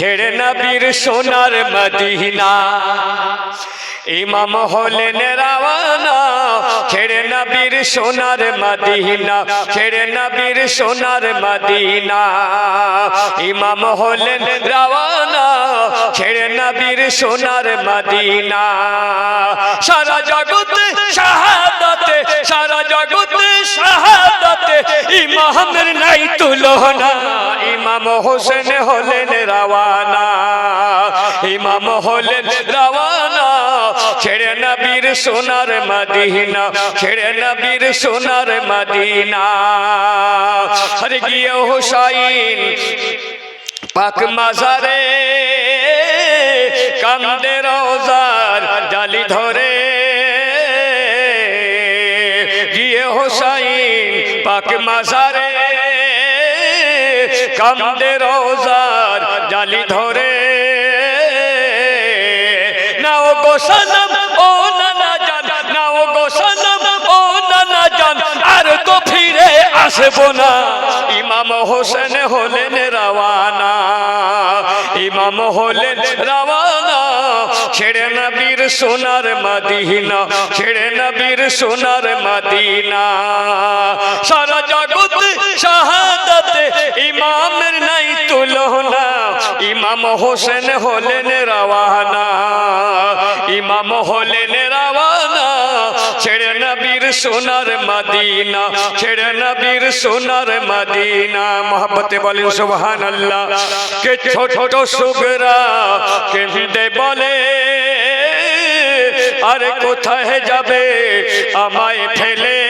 ছেড়ে নবীর সোনার মদিনা। ইমাম হলেন রাওয়ানা। ছেড়ে নবীর সোনার মদিনা। ছেড়ে নবীর সোনার মদিনা। ইমাম হলেন রাওয়ানা। ছেড়ে নবীর সোনার মদিনা। সারা জগতে শাহাদাতে, সারা জগতে শাহাদাতে ইমামের নাই তুলনা। ইমাম হোসেন হলেন রাওয়ানা। ইমাম হলেন রাওয়ানা। ছেড়ে নবীর সোনার মদিনা, ছেড়ে নবীর সোনার মদিনা। হরে গিয়ে হুসাইন পাক মাজারে কান্দে রোজার জালি ধরে। গিয়ে হোসাইন পাক মাজারে কান্দে রোজার জালি ধরে। নাও গো সনম, ও নানা জান, নাও গো সনম, ও নানা জান, আর তো ফিরে আসব না। ইমাম হোসেন হলেন রাওয়ানা, ইমাম হলেন রাওয়ানা। ছেড়ে নবীর সোনার মদিনা, ছেড়ে নবীর সোনার মদিনা। সারা জগৎ শাহাদাতে ইমামের নাই তুলনা। ইমাম হোসেন হলেন রাওয়ানা। ইমাম হলেন রাওয়ানা। ছেড়ে নবীর সোনার মদিনা। ছেড়ে নবীর সোনার মদিনা। মোহাম্মতে বলেন সুবহান আল্লাহ কে ছোট ছোট সুগরা কেঁদে বলে, আরে কোথায় যাবে? আমায় ফেলে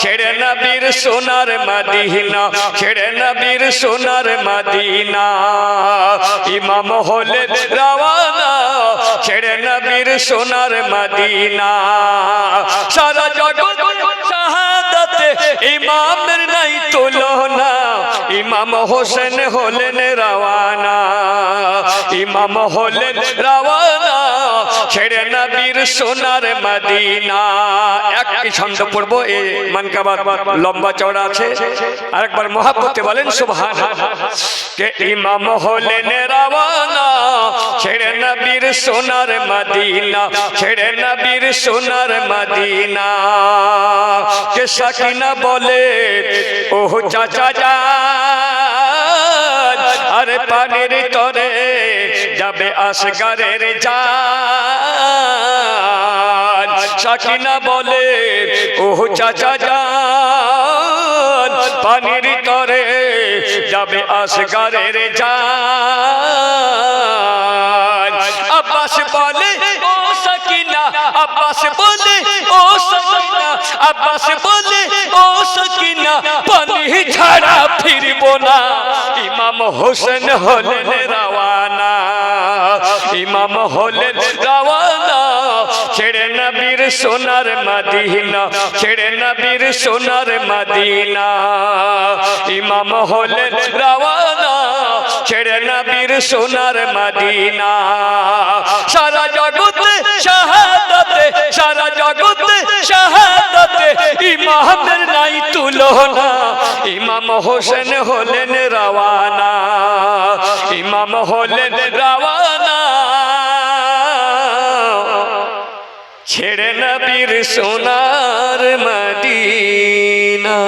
ছেড়ে নবীর সোনার মদিনা, ছেড়ে নবীর সোনার মদিনা। ইমাম হলেন রাওয়ানা, ছেড়ে নবীর সোনার মদিনা। সারা জগৎ শাহাদাতে ইমামের নাই তুলনা। ইমাম হোসেন হলেন রাওয়ানা, ইমাম হলেন রাওয়ানা। ছেড়ে নবীর সোনার মদিনা। একটি ছন্দ পড়ব এ মানকাবাদ লম্বা চওড়া আছে। আরেকবার মহাব্বতে বলেন সুবহান কে ইমাম হলেন ছেড়ে নবীর সোনার মদিনা, ছেড়ে সোনার মদিনা। কে সাকিনা বলে, ওহ চাচা যা আরে পানির তরে যাবে আসগারের যা সাকিনা বলে ওহ চাচা যান পানির তরে যাবে আসগারের যা আব্বাস বলে ও সকিনা আব্বাস বলে ও সকিনা আব্বাস বলে ও সকিনা পানি ছাড়া ফিরব না ইমাম হোসেন হলেন রাওয়ানা ইমাম হলেন রাওয়ানা ছেড়ে নবীর সোনার মদিনা, ছেড়ে নবীর সোনার মদিনা। ইমাম হলেন রাওয়ানা ছেড়ে নবীর সোনার মদিনা। সারা জগতে শাহাদাতে, সারা জগতে শাহাদাতে ইমামের নাই তুলনা। ইমাম হোসেন হলেন রাওয়ানা। ইমাম হলেন রাওয়ানা। ছেড়ে নবীর সোনার মদিনা।